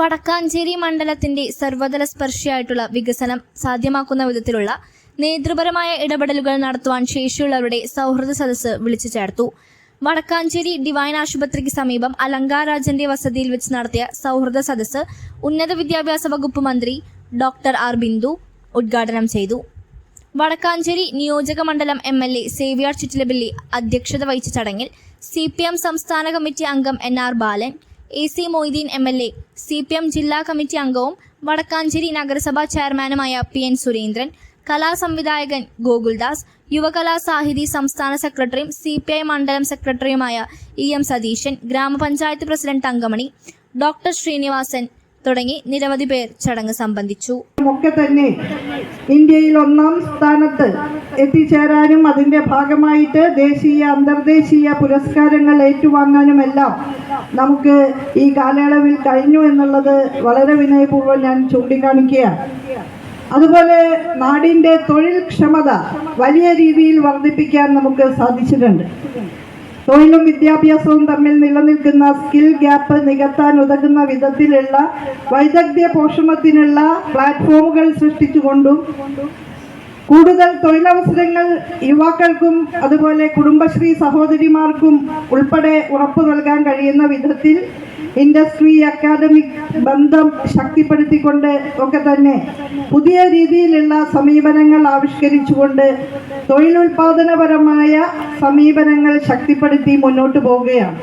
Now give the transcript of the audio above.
വടക്കാഞ്ചേരി മണ്ഡലത്തിന്റെ സർവതല സ്പർശിയായിട്ടുള്ള വികസനം സാധ്യമാക്കുന്ന വിധത്തിലുള്ള നേതൃപരമായ ഇടപെടലുകൾ നടത്തുവാൻ ശേഷിയുള്ളവരുടെ സൗഹൃദ സദസ്സ് വിളിച്ചു ചേർത്തു. വടക്കാഞ്ചേരി ഡിവൈൻ ആശുപത്രിക്ക് സമീപം അലങ്കാരാജന്റെ വസതിയിൽ വെച്ച് നടത്തിയ സൗഹൃദ സദസ്സ് ഉന്നത വിദ്യാഭ്യാസ വകുപ്പ് മന്ത്രി ഡോക്ടർ ആർ ബിന്ദു ഉദ്ഘാടനം ചെയ്തു. വടക്കാഞ്ചേരി നിയോജക മണ്ഡലം M L A Xavier Chittilappilly അധ്യക്ഷത വഹിച്ച ചടങ്ങിൽ സി പി എം സംസ്ഥാന കമ്മിറ്റി അംഗം N R Balan A C Moideen M L A C P M ജില്ലാ കമ്മിറ്റി അംഗവും വടക്കാഞ്ചേരി നഗരസഭാ ചെയർമാനുമായ പി എൻ സുരേന്ദ്രൻ കലാസംവിധായകൻ ഗോകുൽദാസ് യുവകലാ സാഹിതി സംസ്ഥാന സെക്രട്ടറിയും സി പി ഐ മണ്ഡലം സെക്രട്ടറിയുമായ ഇ എം സതീശൻ ഗ്രാമപഞ്ചായത്ത് പ്രസിഡന്റ് തങ്കമണി ഡോക്ടർ ശ്രീനിവാസൻ തുടങ്ങി നിരവധി പേർ ചടങ്ങ് സംബന്ധിച്ചു. ഒക്കെ തന്നെ ഇന്ത്യയിൽ ഒന്നാം സ്ഥാനത്ത് എത്തിച്ചേരാനും അതിന്റെ ഭാഗമായിട്ട് ദേശീയ അന്തർദേശീയ പുരസ്കാരങ്ങൾ ഏറ്റുവാങ്ങാനുമെല്ലാം നമുക്ക് ഈ കാലയളവിൽ കഴിഞ്ഞു എന്നുള്ളത് വളരെ വിനയപൂർവം ഞാൻ ചൂണ്ടിക്കാണിക്കുകയാണ്. അതുപോലെ നാടിന്റെ തൊഴിൽ ക്ഷമത വലിയ രീതിയിൽ വർദ്ധിപ്പിക്കാൻ നമുക്ക് സാധിച്ചിട്ടുണ്ട്. തൊഴിലും വിദ്യാഭ്യാസവും തമ്മിൽ നിലനിൽക്കുന്ന സ്കിൽ ഗ്യാപ്പ് നികത്താൻ ഉതകുന്ന വിധത്തിലുള്ള വൈദഗ്ധ്യ പോഷണത്തിനുള്ള പ്ലാറ്റ്ഫോമുകൾ സൃഷ്ടിച്ചുകൊണ്ടും കൂടുതൽ തൊഴിലവസരങ്ങൾ യുവാക്കൾക്കും അതുപോലെ കുടുംബശ്രീ സഹോദരിമാർക്കും ഉൾപ്പെടെ ഉറപ്പു നൽകാൻ കഴിയുന്ന വിധത്തിൽ ഇൻഡസ്ട്രി അക്കാദമിക് ബന്ധം ശക്തിപ്പെടുത്തിക്കൊണ്ട് ഒക്കെ തന്നെ പുതിയ രീതിയിലുള്ള സമീപനങ്ങൾ ആവിഷ്കരിച്ചുകൊണ്ട് തൊഴിലുൽപാദനപരമായ സമീപനങ്ങൾ ശക്തിപ്പെടുത്തി മുന്നോട്ട് പോവുകയാണ്.